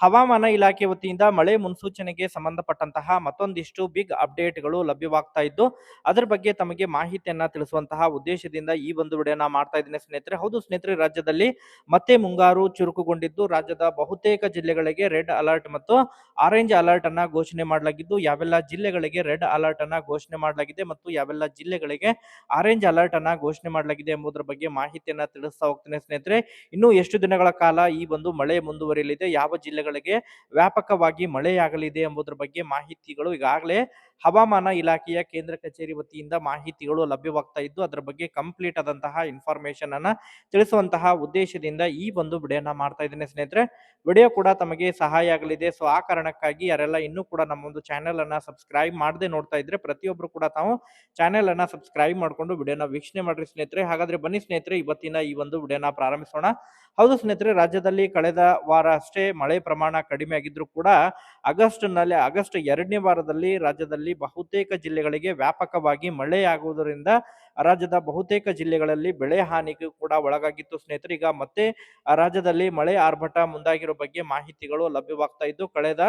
ಹವಾಮಾನ ಇಲಾಖೆ ವತಿಯಿಂದ ಮಳೆ ಮುನ್ಸೂಚನೆಗೆ ಸಂಬಂಧಪಟ್ಟಂತಹ ಮತ್ತೊಂದಿಷ್ಟು ಬಿಗ್ ಅಪ್ಡೇಟ್ಗಳು ಲಭ್ಯವಾಗ್ತಾ ಇದ್ದು, ಅದರ ಬಗ್ಗೆ ತಮಗೆ ಮಾಹಿತಿಯನ್ನ ತಿಳಿಸುವಂತಹ ಉದ್ದೇಶದಿಂದ ಈ ಒಂದು ವಿಡಿಯೋನ ಮಾಡ್ತಾ ಇದ್ದೀನಿ ಸ್ನೇಹಿತರೆ. ಹೌದು ಸ್ನೇಹಿತರೆ, ರಾಜ್ಯದಲ್ಲಿ ಮತ್ತೆ ಮುಂಗಾರು ಚುರುಕುಗೊಂಡಿದ್ದು, ರಾಜ್ಯದ ಬಹುತೇಕ ಜಿಲ್ಲೆಗಳಿಗೆ ರೆಡ್ ಅಲರ್ಟ್ ಮತ್ತು ಆರೆಂಜ್ ಅಲರ್ಟ್ ಅನ್ನ ಘೋಷಣೆ ಮಾಡಲಾಗಿದ್ದು, ಯಾವೆಲ್ಲ ಜಿಲ್ಲೆಗಳಿಗೆ ರೆಡ್ ಅಲರ್ಟ್ ಅನ್ನ ಘೋಷಣೆ ಮಾಡಲಾಗಿದೆ ಮತ್ತು ಯಾವೆಲ್ಲ ಜಿಲ್ಲೆಗಳಿಗೆ ಆರೆಂಜ್ ಅಲರ್ಟ್ ಅನ್ನ ಘೋಷಣೆ ಮಾಡಲಾಗಿದೆ ಎಂಬುದರ ಬಗ್ಗೆ ಮಾಹಿತಿಯನ್ನ ತಿಳಿಸ್ತಾ ಹೋಗ್ತೇನೆ ಸ್ನೇಹಿತರೆ. ಇನ್ನು ಎಷ್ಟು ದಿನಗಳ ಕಾಲ ಈ ಒಂದು ಮಳೆ ಮುಂದುವರಿಯಲಿದೆ, ಯಾವ ಜಿಲ್ಲೆಗಳಿಗೆ ವ್ಯಾಪಕವಾಗಿ ಮಳೆಯಾಗಲಿದೆ ಎಂಬುದರ ಬಗ್ಗೆ ಮಾಹಿತಿಗಳು ಈಗಾಗಲೇ ಹವಾಮಾನ ಇಲಾಖೆಯ ಕೇಂದ್ರ ಕಚೇರಿ ವತಿಯಿಂದ ಮಾಹಿತಿಗಳು ಲಭ್ಯವಾಗ್ತಾ ಇದ್ದು, ಅದರ ಬಗ್ಗೆ ಕಂಪ್ಲೀಟ್ ಆದಂತಹ ಇನ್ಫಾರ್ಮೇಶನ್ ಅನ್ನ ತಿಳಿಸುವಂತಹ ಉದ್ದೇಶದಿಂದ ಈ ಒಂದು ವಿಡಿಯೋನ ಮಾಡ್ತಾ ಇದ್ದೇನೆ ಸ್ನೇಹಿತರೆ. ವಿಡಿಯೋ ಕೂಡ ತಮಗೆ ಸಹಾಯ ಆಗಲಿದೆ. ಸೊ ಆ ಕಾರಣಕ್ಕಾಗಿ ಯಾರೆಲ್ಲ ಇನ್ನೂ ಕೂಡ ನಮ್ಮ ಒಂದು ಚಾನೆಲ್ ಅನ್ನ ಸಬ್ಸ್ಕ್ರೈಬ್ ಮಾಡದೆ ನೋಡ್ತಾ ಇದ್ರೆ ಪ್ರತಿಯೊಬ್ಬರು ಕೂಡ ತಾವು ಚಾನೆಲ್ ಅನ್ನ ಸಬ್ಸ್ಕ್ರೈಬ್ ಮಾಡಿಕೊಂಡು ವಿಡಿಯೋನ ವೀಕ್ಷಣೆ ಮಾಡ್ರಿ ಸ್ನೇಹಿತರೆ. ಹಾಗಾದ್ರೆ ಬನ್ನಿ ಸ್ನೇಹಿತರೆ, ಇವತ್ತಿನ ಈ ಒಂದು ವಿಡಿಯೋನ ಪ್ರಾರಂಭಿಸೋಣ. ಹೌದು ಸ್ನೇಹಿತರೆ, ರಾಜ್ಯದಲ್ಲಿ ಕಳೆದ ವಾರ ಅಷ್ಟೇ ಮಳೆ ಪ್ರಮಾಣ ಕಡಿಮೆ ಆಗಿದ್ರು ಕೂಡ ಆಗಸ್ಟ್ನಲ್ಲಿ ಆಗಸ್ಟ್ ಎರಡನೇ ವಾರದಲ್ಲಿ ರಾಜ್ಯದಲ್ಲಿ ಬಹುತೇಕ ಜಿಲ್ಲೆಗಳಿಗೆ ವ್ಯಾಪಕವಾಗಿ ಮಳೆಯಾಗುವುದರಿಂದ ರಾಜ್ಯದ ಬಹುತೇಕ ಜಿಲ್ಲೆಗಳಲ್ಲಿ ಬೆಳೆ ಹಾನಿಗೂ ಕೂಡ ಒಳಗಾಗಿತ್ತು. ಸ್ನೇಹಿತರೆ, ಈಗ ಮತ್ತೆ ರಾಜ್ಯದಲ್ಲಿ ಮಳೆ ಆರ್ಭಟ ಮುಂದಾಗಿರೋ ಬಗ್ಗೆ ಮಾಹಿತಿಗಳು ಲಭ್ಯವಾಗ್ತಾ ಇದ್ದು, ಕಳೆದ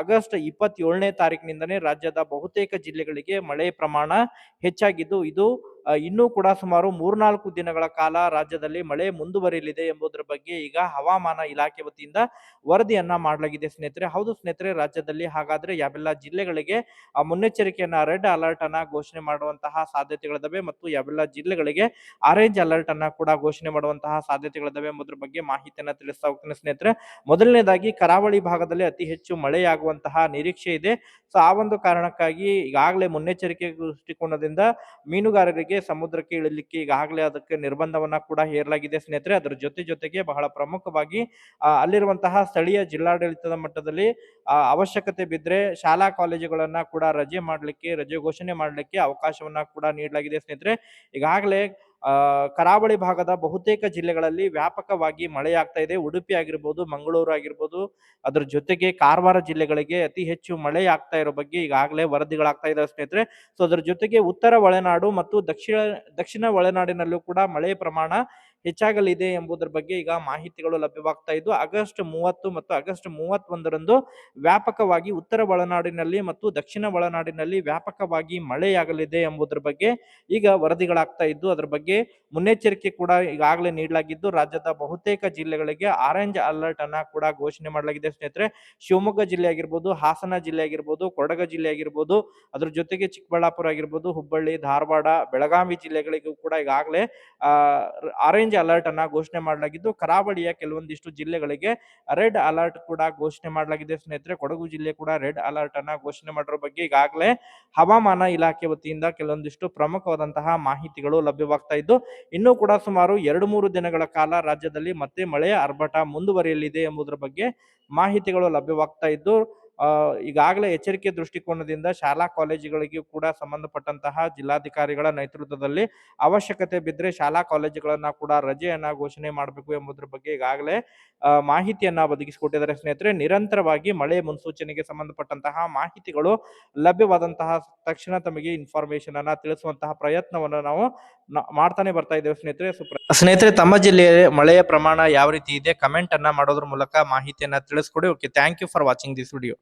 ಆಗಸ್ಟ್ ಇಪ್ಪತ್ತೇಳನೇ ತಾರೀಕಿನಿಂದನೇ ರಾಜ್ಯದ ಬಹುತೇಕ ಜಿಲ್ಲೆಗಳಿಗೆ ಮಳೆ ಪ್ರಮಾಣ ಹೆಚ್ಚಾಗಿದ್ದು, ಇದು ಇನ್ನೂ ಕೂಡ ಸುಮಾರು ಮೂರ್ನಾಲ್ಕು ದಿನಗಳ ಕಾಲ ರಾಜ್ಯದಲ್ಲಿ ಮಳೆ ಮುಂದುವರಿಯಲಿದೆ ಎಂಬುದರ ಬಗ್ಗೆ ಈಗ ಹವಾಮಾನ ಇಲಾಖೆ ವತಿಯಿಂದ ವರದಿಯನ್ನ ಮಾಡಲಾಗಿದೆ ಸ್ನೇಹಿತರೆ. ಹೌದು ಸ್ನೇಹಿತರೆ, ರಾಜ್ಯದಲ್ಲಿ ಹಾಗಾದ್ರೆ ಯಾವೆಲ್ಲ ಜಿಲ್ಲೆಗಳಿಗೆ ಮುನ್ನೆಚ್ಚರಿಕೆಯನ್ನ ರೆಡ್ ಅಲರ್ಟ್ ಅನ್ನ ಘೋಷಣೆ ಮಾಡುವಂತಹ ಸಾಧ್ಯತೆಗಳಿದಾವೆ ಮತ್ತು ಯಾವೆಲ್ಲ ಜಿಲ್ಲೆಗಳಿಗೆ ಆರೆಂಜ್ ಅಲರ್ಟ್ ಅನ್ನ ಕೂಡ ಘೋಷಣೆ ಮಾಡುವಂತಹ ಸಾಧ್ಯತೆಗಳಿದಾವೆ ಎಂಬುದರ ಬಗ್ಗೆ ಮಾಹಿತಿಯನ್ನ ತಿಳಿಸ್ತಾ ಹೋಗ್ತೇನೆ ಸ್ನೇಹಿತರೆ. ಮೊದಲನೇದಾಗಿ ಕರಾವಳಿ ಭಾಗದಲ್ಲಿ ಅತಿ ಹೆಚ್ಚು ಮಳೆಯಾಗುವಂತಹ ನಿರೀಕ್ಷೆ ಇದೆ. ಸೊ, ಆ ಒಂದು ಕಾರಣಕ್ಕಾಗಿ ಈಗಾಗಲೇ ಮುನ್ನೆಚ್ಚರಿಕೆ ದೃಷ್ಟಿಕೋನದಿಂದ ಮೀನುಗಾರರಿಗೆ ಸಮುದ್ರಕ್ಕೆ ಇಳಿಲಿಕ್ಕೆ ಈಗಾಗಲೇ ಅದಕ್ಕೆ ನಿರ್ಬಂಧವನ್ನ ಕೂಡ ಹೇರಲಾಗಿದೆ ಸ್ನೇಹಿತರೆ. ಅದರ ಜೊತೆ ಜೊತೆಗೆ ಬಹಳ ಪ್ರಮುಖವಾಗಿ ಅಲ್ಲಿರುವಂತಹ ಸ್ಥಳೀಯ ಜಿಲ್ಲಾಡಳಿತದ ಮಟ್ಟದಲ್ಲಿ ಅವಶ್ಯಕತೆ ಬಿದ್ದರೆ ಶಾಲಾ ಕಾಲೇಜುಗಳನ್ನ ಕೂಡ ರಜೆ ಮಾಡಲಿಕ್ಕೆ, ರಜೆ ಘೋಷಣೆ ಮಾಡಲಿಕ್ಕೆ ಅವಕಾಶವನ್ನ ಕೂಡ ನೀಡಲಾಗಿದೆ ಸ್ನೇಹಿತರೆ. ಈಗಾಗಲೇ ಕರಾವಳಿ ಭಾಗದ ಬಹುತೇಕ ಜಿಲ್ಲೆಗಳಲ್ಲಿ ವ್ಯಾಪಕವಾಗಿ ಮಳೆಯಾಗ್ತಾ ಇದೆ. ಉಡುಪಿ ಆಗಿರ್ಬೋದು, ಮಂಗಳೂರು ಆಗಿರ್ಬೋದು, ಅದ್ರ ಜೊತೆಗೆ ಕಾರವಾರ ಜಿಲ್ಲೆಗಳಿಗೆ ಅತಿ ಹೆಚ್ಚು ಮಳೆ ಆಗ್ತಾ ಇರೋ ಬಗ್ಗೆ ಈಗಾಗಲೇ ವರದಿಗಳಾಗ್ತಾ ಇದಾವೆ ಸ್ನೇಹಿತರೆ. ಸೊ ಅದರ ಜೊತೆಗೆ ಉತ್ತರ ಒಳನಾಡು ಮತ್ತು ದಕ್ಷಿಣ ದಕ್ಷಿಣ ಒಳನಾಡಿನಲ್ಲೂ ಕೂಡ ಮಳೆ ಪ್ರಮಾಣ ಹೆಚ್ಚಾಗಲಿದೆ ಎಂಬುದರ ಬಗ್ಗೆ ಈಗ ಮಾಹಿತಿಗಳು ಲಭ್ಯವಾಗ್ತಾ ಇದ್ದು, ಆಗಸ್ಟ್ ಮೂವತ್ತು ಮತ್ತು ಆಗಸ್ಟ್ ಮೂವತ್ತೊಂದರಂದು ವ್ಯಾಪಕವಾಗಿ ಉತ್ತರ ಒಳನಾಡಿನಲ್ಲಿ ಮತ್ತು ದಕ್ಷಿಣ ಒಳನಾಡಿನಲ್ಲಿ ವ್ಯಾಪಕವಾಗಿ ಮಳೆಯಾಗಲಿದೆ ಎಂಬುದರ ಬಗ್ಗೆ ಈಗ ವರದಿಗಳಾಗ್ತಾ ಇದ್ದು, ಅದರ ಬಗ್ಗೆ ಮುನ್ನೆಚ್ಚರಿಕೆ ಕೂಡ ಈಗಾಗಲೇ ನೀಡಲಾಗಿದ್ದು, ರಾಜ್ಯದ ಬಹುತೇಕ ಜಿಲ್ಲೆಗಳಿಗೆ ಆರೆಂಜ್ ಅಲರ್ಟ್ ಅನ್ನ ಕೂಡ ಘೋಷಣೆ ಮಾಡಲಾಗಿದೆ. ಸ್ನೇಹಿತರೆ, ಶಿವಮೊಗ್ಗ ಜಿಲ್ಲೆ ಆಗಿರ್ಬೋದು, ಹಾಸನ ಜಿಲ್ಲೆ ಆಗಿರ್ಬೋದು, ಕೊಡಗ ಜಿಲ್ಲೆ ಆಗಿರ್ಬೋದು, ಅದ್ರ ಜೊತೆಗೆ ಚಿಕ್ಕಬಳ್ಳಾಪುರ ಆಗಿರ್ಬೋದು, ಹುಬ್ಬಳ್ಳಿ, ಧಾರವಾಡ, ಬೆಳಗಾವಿ ಜಿಲ್ಲೆಗಳಿಗೂ ಕೂಡ ಈಗಾಗಲೇ, ಆ ಆರೆಂಜ್ ಅಲರ್ಟ್ ಅನ್ನ ಘೋಷಣೆ ಮಾಡಲಾಗಿದ್ದು, ಕರಾವಳಿಯ ಕೆಲವೊಂದಿಷ್ಟು ಜಿಲ್ಲೆಗಳಿಗೆ ರೆಡ್ ಅಲರ್ಟ್ ಕೂಡ ಘೋಷಣೆ ಮಾಡಲಾಗಿದೆ. ಸ್ನೇಹಿತರೆ, ಕೊಡಗು ಜಿಲ್ಲೆ ಕೂಡ ರೆಡ್ ಅಲರ್ಟ್ ಅನ್ನ ಘೋಷಣೆ ಮಾಡಿರೋ ಬಗ್ಗೆ ಈಗಾಗಲೇ ಹವಾಮಾನ ಇಲಾಖೆ ವತಿಯಿಂದ ಕೆಲವೊಂದಿಷ್ಟು ಪ್ರಮುಖವಾದಂತಹ ಮಾಹಿತಿಗಳು ಲಭ್ಯವಾಗ್ತಾ ಇದ್ದು, ಇನ್ನೂ ಕೂಡ ಸುಮಾರು ಎರಡು ಮೂರು ದಿನಗಳ ಕಾಲ ರಾಜ್ಯದಲ್ಲಿ ಮತ್ತೆ ಮಳೆಯ ಆರ್ಭಟ ಮುಂದುವರಿಯಲಿದೆ ಎಂಬುದರ ಬಗ್ಗೆ ಮಾಹಿತಿಗಳು ಲಭ್ಯವಾಗ್ತಾ ಇದ್ದು ಈಗಾಗಲೇ ಎಚ್ಚರಿಕೆ ದೃಷ್ಟಿಕೋನದಿಂದ ಶಾಲಾ ಕಾಲೇಜುಗಳಿಗೆ ಕೂಡ ಸಂಬಂಧಪಟ್ಟಂತಹ ಜಿಲ್ಲಾಧಿಕಾರಿಗಳ ನೇತೃತ್ವದಲ್ಲಿ ಅವಶ್ಯಕತೆ ಬಿದ್ದರೆ ಶಾಲಾ ಕಾಲೇಜುಗಳನ್ನ ಕೂಡ ರಜೆಯನ್ನ ಘೋಷಣೆ ಮಾಡಬೇಕು ಎಂಬುದರ ಬಗ್ಗೆ ಈಗಾಗಲೇ ಮಾಹಿತಿಯನ್ನ ಒದಗಿಸಿಕೊಟ್ಟಿದ್ದಾರೆ. ಸ್ನೇಹಿತರೆ, ನಿರಂತರವಾಗಿ ಮಳೆ ಮುನ್ಸೂಚನೆಗೆ ಸಂಬಂಧಪಟ್ಟಂತಹ ಮಾಹಿತಿಗಳು ಲಭ್ಯವಾದಂತಹ ತಕ್ಷಣ ತಮಗೆ ಇನ್ಫಾರ್ಮೇಶನ್ ಅನ್ನ ತಿಳಿಸುವಂತಹ ಪ್ರಯತ್ನವನ್ನು ನಾವು ಮಾಡ್ತಾನೆ ಬರ್ತಾ ಇದ್ದೇವೆ. ಸ್ನೇಹಿತರೆ ಸ್ನೇಹಿತರೆ, ತಮ್ಮ ಜಿಲ್ಲೆಯ ಮಳೆಯ ಪ್ರಮಾಣ ಯಾವ ರೀತಿ ಇದೆ? ಕಮೆಂಟ್ ಅನ್ನ ಮಾಡೋದ್ರ ಮೂಲಕ ಮಾಹಿತಿಯನ್ನ ತಿಳಿಸ್ಕೊಡಿ. Okay thank you for watching this video